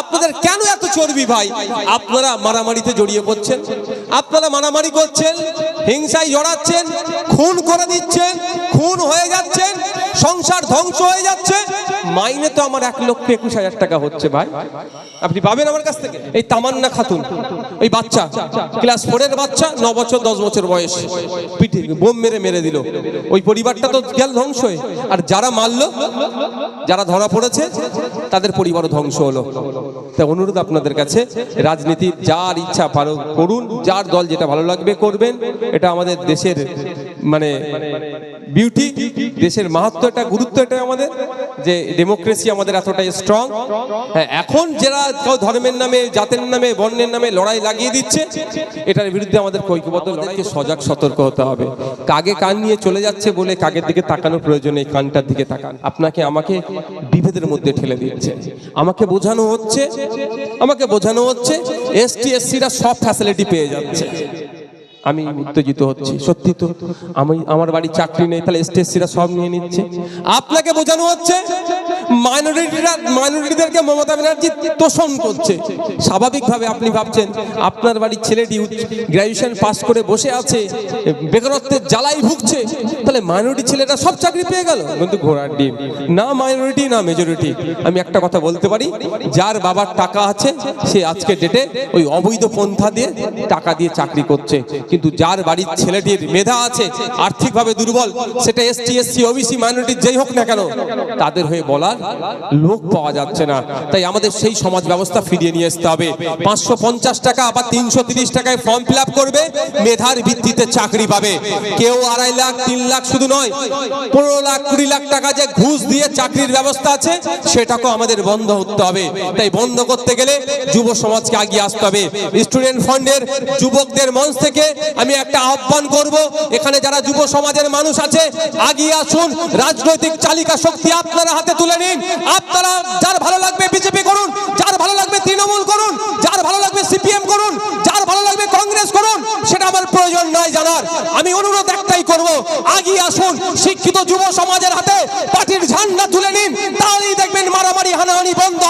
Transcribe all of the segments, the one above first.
আপনাদের কেন এত চর্বি? ভাই, আপনারা মারামারিতে জড়িয়ে পড়ছেন। আপনারা মারামারি করছেন, হিংসায় জড়াচ্ছেন, খুন করে দিচ্ছেন, খুন হয়ে যাচ্ছেন, সংসার ধ্বংস হয়ে যাচ্ছে। মাইনে তো আমার এক লক্ষ একুশ হাজার টাকা হচ্ছে ভাই। আপনি পাবেন আমার কাছ থেকে? এই তামান্না খাতুন, এই বাচ্চা, ক্লাস ফোরের বাচ্চা, ন বছর, দশ বছর বয়স। পিঠে বোম মেরে মেরে দিল। ওই পরিবারটা তো গেল ধ্বংস হয়ে। আর যারা মারলো, যারা ধরা পড়েছে, তাদের পরিবারও ধ্বংস হলো। তাই অনুরোধ আপনাদের কাছে রাজনীতি যার ইচ্ছা পারো করুন, যার দল যেটা ভালো লাগবে করবেন। এটা আমাদের দেশের মানে বিউটি দেশের মাহাত্ম এটা গুরুত্ব এটা আমাদের, যে ডেমোক্রেসি আমাদের এতটাই স্ট্রং হ্যাঁ এখন যারা কেউ ধর্মের নামে, জাতের নামে, বর্ণের নামে লড়াই লাগিয়ে দিচ্ছে, এটার বিরুদ্ধে আমাদের লড়াইকে সজাগ সতর্ক হতে হবে। কাগে কান নিয়ে চলে যাচ্ছে বলে কাগের দিকে তাকানোর প্রয়োজন এই কানটার দিকে তাকান। আপনাকে আমাকে বিভেদের মধ্যে ঠেলে দিচ্ছে। আমাকে বোঝানো হচ্ছে, আমাকে বোঝানো হচ্ছে এসটিএসসিরা সব ফ্যাসিলিটি পেয়ে যাচ্ছে। আমি উত্তেজিত হচ্ছি। সত্যি তো, আমি আমার বাড়ি চাকরি নেই, তাহলে এসটিএসসিরা সব নিয়ে নিচ্ছে। আপনাকে বোঝানো হচ্ছে মাইনরিটিরা মাইনরিটিদেরকে মমতা ব্যানার্জি তোষণ করছে। স্বাভাবিকভাবে আপনি ভাবছেন, আপনার বাড়ির ছেলেটি গ্র্যাজুয়েশন পাস করে বসে আছে, বেকারত্বের জ্বালাই ভুগছে, তাহলে মাইনরিটি ছেলেটা সব চাকরি পেয়ে গেল? কিন্তু ঘোড়ার ডিম। না মাইনরিটি না মেজরিটি আমি একটা কথা বলতে পারি, যার বাবার টাকা আছে, সে আজকে ডেটে ওই অবৈধ পন্থা দিয়ে টাকা দিয়ে চাকরি করছে। কিন্তু যার বাড়ির ছেলেটির মেধা আছে, আর্থিকভাবে দুর্বল, সেটা এসটি, এসসি, ওবিসি মাইনরিটি যেই হোক না কেন, তাদের হয়ে বলার লোক পাওয়া যাচ্ছে না। তাই আমাদের সেই সমাজ ব্যবস্থা ফিরিয়ে নিয়ে আসতে হবে। পাঁচশো পঞ্চাশ টাকা বা তিনশো তিরিশ টাকায় ফর্ম ফিল করবে, মেধার ভিত্তিতে চাকরি পাবে। কেউ আড়াই লাখ, তিন লাখ শুধু নয়, পনেরো লাখ, কুড়ি লাখ টাকা যে ঘুষ দিয়ে চাকরির ব্যবস্থা আছে, সেটাকেও আমাদের বন্ধ করতে হবে। তাই বন্ধ করতে গেলে যুব সমাজকে আগিয়ে আসতে হবে। স্টুডেন্ট ফান্ডের যুবকদের মঞ্চ থেকে আমি একটা আহ্বান করব, এখানে যারা যুব সমাজের মানুষ আছে, আগিয়ে আসুন, রাজনৈতিক চালিকা শক্তি আপনারা হাতে তুলে নিন। আপনারা যার ভালো লাগবে বিজেপি করুন, যার ভালো লাগবে তৃণমূল করুন, যার ভালো লাগবে সিপিএম করুন, যার ভালো লাগবে কংগ্রেস করুন, সেটা আমার প্রয়োজন নয় জানার। আমি অনুরোধ একটাই করব, আগিয়ে আসুন, শিক্ষিত যুব সমাজের হাতে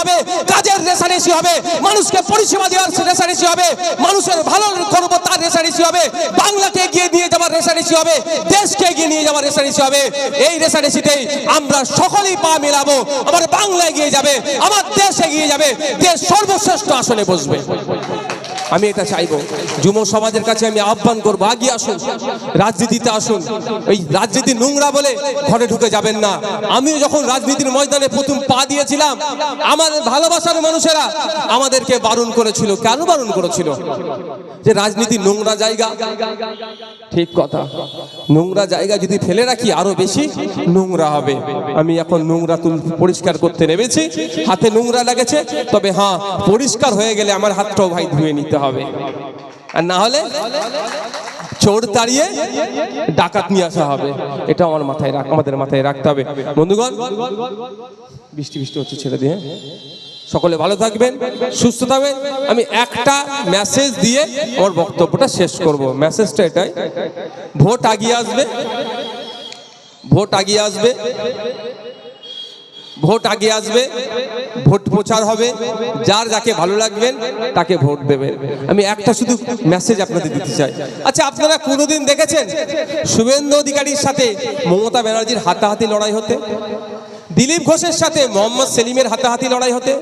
হবে, কাজের রেশারেশি হবে, মানুষকে পরিষেবা দেওয়ার রেশারেশি হবে, মানুষের ভালো করব তার রেশারেশি হবে, বাংলাকে এগিয়ে নিয়ে যাওয়ার রেশারেশি হবে, দেশকে এগিয়ে নিয়ে যাওয়ার রেশারেশি হবে। এই রেশারেশিতেই আমরা সকলেই পা মেলাবো, আমার বাংলা এগিয়ে যাবে, আমার দেশ এগিয়ে যাবে, দেশ সর্বশ্রেষ্ঠ আসনে বসবে। আমি এটা চাইব। যুব সমাজের কাছে আমি আহ্বান করব আগে আসুন, রাজনীতিতে আসুন। ওই রাজনীতি নোংরা বলে ঘরে ঢুকে যাবেন না। আমিও যখন রাজনীতির ময়দানে প্রথম পা দিয়েছিলাম আমার ভালোবাসার মানুষেরা আমাদেরকে বারণ করেছিল। কেন বারণ করেছিল? যে রাজনীতি নোংরা জায়গা। ঠিক কথা। নোংরা জায়গা যদি ফেলে রাখি, আরও বেশি নোংরা হবে। আমি এখন নোংরা তুল পরিষ্কার করতে নেমেছি। হাতে নোংরা লেগেছে, তবে হ্যাঁ পরিষ্কার হয়ে গেলে আমার হাতটাও ভাই ধুয়ে নিতে হবে। আর না হলে চোর তাড়িয়ে ডাকাত নিয়ে আসা হবে। এটা আমার মাথায় আমাদের মাথায় রাখতে হবে। বন্ধুগণ, বৃষ্টি বৃষ্টি হচ্ছে ছেড়ে দিয়ে? সকলে ভালো থাকবেন, সুস্থ থাকবেন। আমি একটা মেসেজ দিয়ে আমার বক্তব্যটা শেষ করব। মেসেজটা এটাই। ভোট আগিয়ে আসবে। ভোট আগিয়ে আসবে। ভোট আগে আসবে। ভোট প্রচার হবে। যার যাকে ভালো লাগবেন, তাকে ভোট দেবেন। আমি একটা শুধু মেসেজ আপনাদের দিতে চাই। আচ্ছা আপনারা কোনোদিন দেখেছেন? শুভেন্দু অধিকারীর সাথে মমতা ব্যানার্জির হাতাহাতি লড়াই হতে? দিলীপ ঘোষের সাথে মোহাম্মদ সেলিমের হাতাহাতি লড়াই হতে,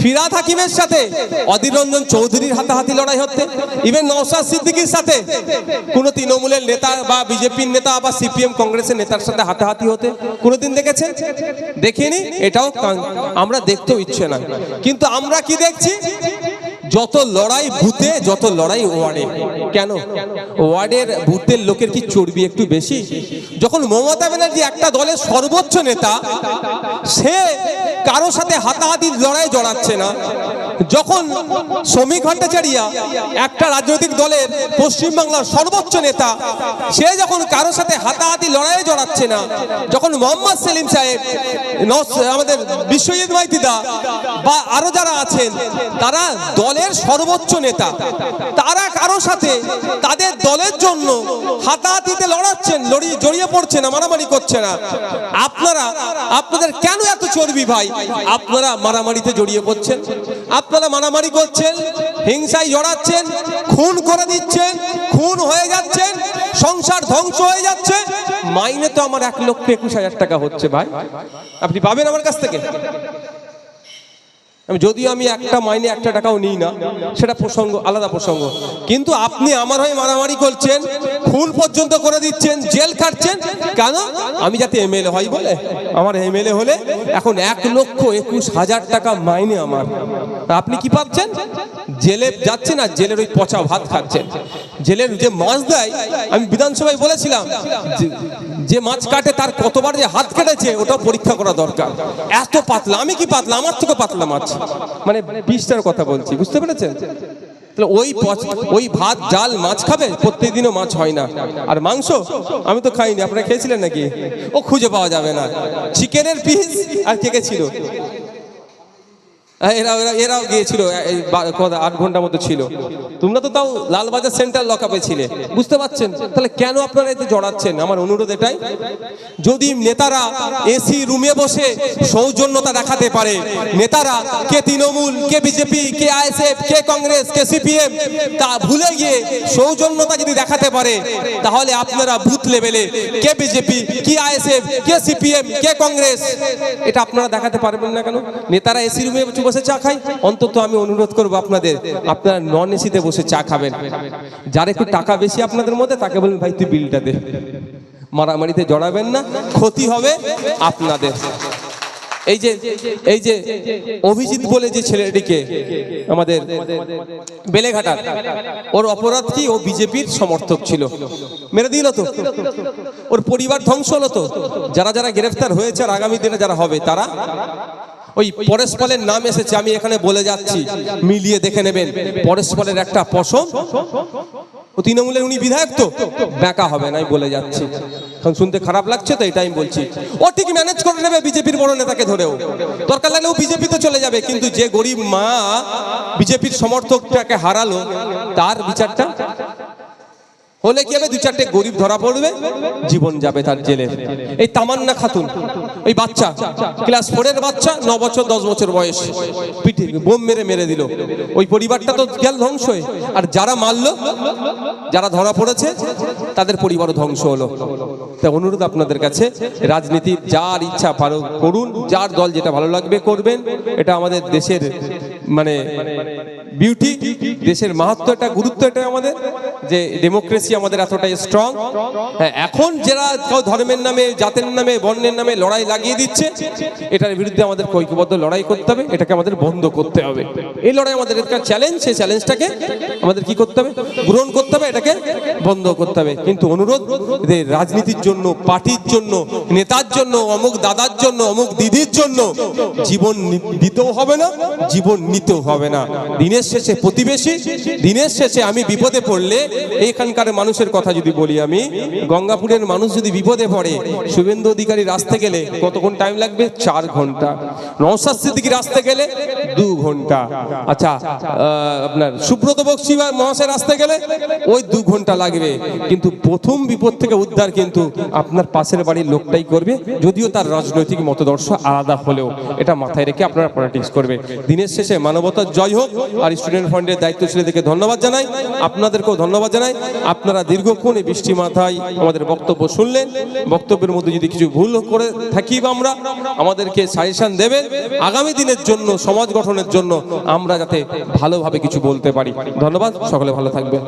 ফিরাদ হাকিমের সাথে অধীর রঞ্জন চৌধুরীর হাতাহাতি লড়াই হতে ইভেন নওশাদ সিদ্দিকির সাথে কোনো তৃণমূলের নেতা বা বিজেপির নেতা বা সিপিএম কংগ্রেসের নেতার সাথে হাতাহাতি হতে কোনোদিন দেখেছে? দেখিনি? এটাও আমরা দেখতেও ইচ্ছে না কিন্তু আমরা কি দেখছি? যত লড়াই ভূতে, যত লড়াই ওয়ার্ডে। কেন? ওয়ার্ডের ভূতের লোকের কি চর্বি একটু বেশি? যখন মমতা ব্যানার্জি একটা দলের সর্বোচ্চ নেতা, সে কারও সাথে হাতাহাতি লড়াই জড়াচ্ছে না। যখন শ্রমিক ভট্টাচারিয়া একটা রাজনৈতিক দলের পশ্চিমবাংলার সর্বোচ্চ নেতা, সে যখন কারও সাথে হাতাহাতি লড়াইয়ে জড়াচ্ছে না, যখন মোহাম্মদ সেলিম সাহেব আমাদের বিশ্বজিৎ মাইতিদা বা আরও যারা আছেন, তারা দলের সর্বোচ্চ নেতা। তারা কারও সাথে তাদের দলের জন্য হাতাহাতিতে লড়াচ্ছেন জড়িয়ে পড়ছে না, মারামারি করছে না। আপনারা, আপনাদের কেন এত চর্বি ভাই? আপনারা মারামারিতে জড়িয়ে পড়ছেন। আপনারা মারামারি করছেন, হিংসায় জড়াচ্ছেন, খুন করে দিচ্ছেন, খুন হয়ে যাচ্ছেন, সংসার ধ্বংস হয়ে যাচ্ছে। মাইনে তো আমার এক লক্ষ একুশ হাজার টাকা হচ্ছে ভাই। আপনি পাবেন আমার কাছ থেকে? যদিও আমি একটা মাইনে একটা টাকাও নিই না, সেটা প্রসঙ্গ, আলাদা প্রসঙ্গ। কিন্তু আপনি আমার হয়ে মারামারি করছেন, খুন পর্যন্ত করে দিচ্ছেন, জেল খাটছেন, কেন? আমি যাতে এমএলএ হয় বলে। আমার এমএলএ হলে এখন এক লক্ষ একুশ হাজার টাকা মাইনে আমার। আপনি কি পাচ্ছেন জেলে যাচ্ছেন আর জেলের ওই পচা ভাত খাচ্ছেন জেলের যে মাছ দেয়, আমি বিধানসভায় বলেছিলাম যে- মাছ কাটে তার কতবার যে হাত কেটেছে, ওটা পরীক্ষা করা দরকার। এত পাতলা, আমি কি পাতলা? আমার থেকে পাতলা মাছ। মানে বিষটার কথা বলছি, বুঝতে পেরেছেন? তাহলে ওই ওই ভাত ডাল মাছ খাবে? প্রত্যেকদিনও মাছ হয় না। আর মাংস? আমি তো খাইনি, আপনারা খেয়েছিলেন নাকি? ও খুঁজে পাওয়া যাবে না। চিকেনের পিস আর কে কে ছিল? এরাও এরা এরাও গিয়েছিল আট ঘণ্টার মতো ছিল। তোমরা তো তাও লালবাজার সেন্ট্রাল লকআপে ছিলে। বুঝতে পারছেন? তাহলে কেন আপনারা এতে জড়াচ্ছেন? আমার অনুরোধ এটাই। যদি নেতারা এসি রুমে বসে সৌজন্যতা দেখাতে পারে, নেতারা কে তৃণমূল, কে বিজেপি কে আইএসএফ কে কংগ্রেস, কে সিপিএম তা ভুলে গিয়ে সৌজন্যতা যদি দেখাতে পারে, তাহলে আপনারা বুথ লেভেলে কে বিজেপি কি আইএসএফ কে সিপিএম কে কংগ্রেস, এটা আপনারা দেখাতে পারবেন না কেন? নেতারা এসি রুমে বসে চা খায় অন্তত আমি অনুরোধ করব আপনাদের, আপনারা নন এসিতে বসে চা খাবেন। যার একটু টাকা বেশি আপনাদের মধ্যে, তাকে বলবেন, ভাই, তুই বিলটা দে। মারামারিতে জড়াবেন না, ক্ষতি হবে আপনাদের। এই যে এই যে অভিজিৎ বলে যে ছেলেটিকে আমাদের বেলেঘাটার ওর অপরাধ কি? ও বিজেপির সমর্থক ছিল। মেরে দিল তো। ওর পরিবার ধ্বংস হলো তো। যারা যারা গ্রেফতার হয়েছে আর আগামী দিনে যারা হবে, তারা ওই পরস্পরের নাম এসেছে, আমি এখানে বলে যাচ্ছি। মিলিয়ে দেখে নেবেন। পরস্পরের একটা পশম। ও তৃণমূলের উনি বিধায়ক তো? বেকা হবে না বলে যাচ্ছি। শুনতে খারাপ লাগছে তো, এটাই বলছি। ও ঠিক ম্যানেজ করে নেবে বিজেপির বড় নেতাকে ধরেও। দরকার লাগলে ও বিজেপিতে চলে যাবে, কিন্তু যে গরিব মা বিজেপির সমর্থকটাকে হারালো, তার বিচারটা হলে কি হবে? দু চারটে গরিব ধরা পড়বে, জীবন যাবে তার জেলে। এই তামান্না খাতুন ওই বাচ্চা, ক্লাস ফোরের বাচ্চা, ন বছর, দশ বছর বয়স। পিঠে বোম মেরে মেরে দিল। ওই পরিবারটা তো গেল ধ্বংস হয়ে। আর যারা মারলো, যারা ধরা পড়েছে, তাদের পরিবারও ধ্বংস হলো। তা অনুরোধ আপনাদের কাছে রাজনীতির যার ইচ্ছা পারো করুন, যার দল যেটা ভালো লাগবে করবেন। এটা আমাদের দেশের মানে বিউটি দেশের মাহাত্ম, এটা গুরুত্ব এটা আমাদের যে ডেমোক্রেসি আমাদের এতটাই স্ট্রং হ্যাঁ এখন যারা কেউ ধর্মের নামে, জাতের নামে, বর্ণের নামে লড়াই লাগিয়ে দিচ্ছে, এটার বিরুদ্ধে আমাদের ঐক্যবদ্ধ লড়াই করতে হবে, এটাকে আমাদের বন্ধ করতে হবে। এই লড়াই আমাদের একটা চ্যালেঞ্জ সেই চ্যালেঞ্জটাকে আমাদের কি করতে হবে? গ্রহণ করতে হবে, এটাকে বন্ধ করতে হবে। কিন্তু অনুরোধ রাজনীতির জন্য, পার্টির জন্য, নেতার জন্য, অমুক দাদার জন্য, অমুক দিদির জন্য, জীবন দিতেও হবে না, জীবন নিতেও হবে না। দিনের শেষে প্রতিবেশী, দিনের শেষে আমি বিপদে পড়লে এইখানকার মানুষের কথা যদি বলি আমি, গঙ্গাপুরের মানুষ যদি বিপদে পড়ে, শুভেন্দু অধিকারী রাস্তে গেলে কতক্ষণ টাইম লাগবে? চার ঘণ্টা। নৌসাদ সিদ্দিকি রাস্তে গেলে দু ঘণ্টা। আচ্ছা আপনার সুব্রত বক্সি মহাশয় রাস্তে গেলে ওই দু ঘণ্টা লাগবে। কিন্তু প্রথম বিপদ থেকে উদ্ধার কিন্তু আপনার পাশের বাড়ির লোকটাই করবে, যদিও তার রাজনৈতিক মতদর্শ আলাদা হলেও। এটা মাথায় রেখে আপনারা পলিটিক্স করবে দিনের শেষে মানবতার জয় হোক, আর স্টুডেন্ট ফান্ডের দায়িত্বশীলদেরকে ধন্যবাদ জানাই। আপনাদেরকেও ধন্যবাদ জানাই। আপনারা দীর্ঘক্ষণে বৃষ্টি মাথায় আমাদের বক্তব্য শুনলেন। বক্তব্যের মধ্যে যদি কিছু ভুল করে থাকি বা আমরা, আমাদেরকে সাজেশন দেবেন। আগামী দিনের জন্য, সমাজ গঠনের জন্য আমরা যাতে ভালোভাবে কিছু বলতে পারি। ধন্যবাদ, সকলে ভালো থাকবেন।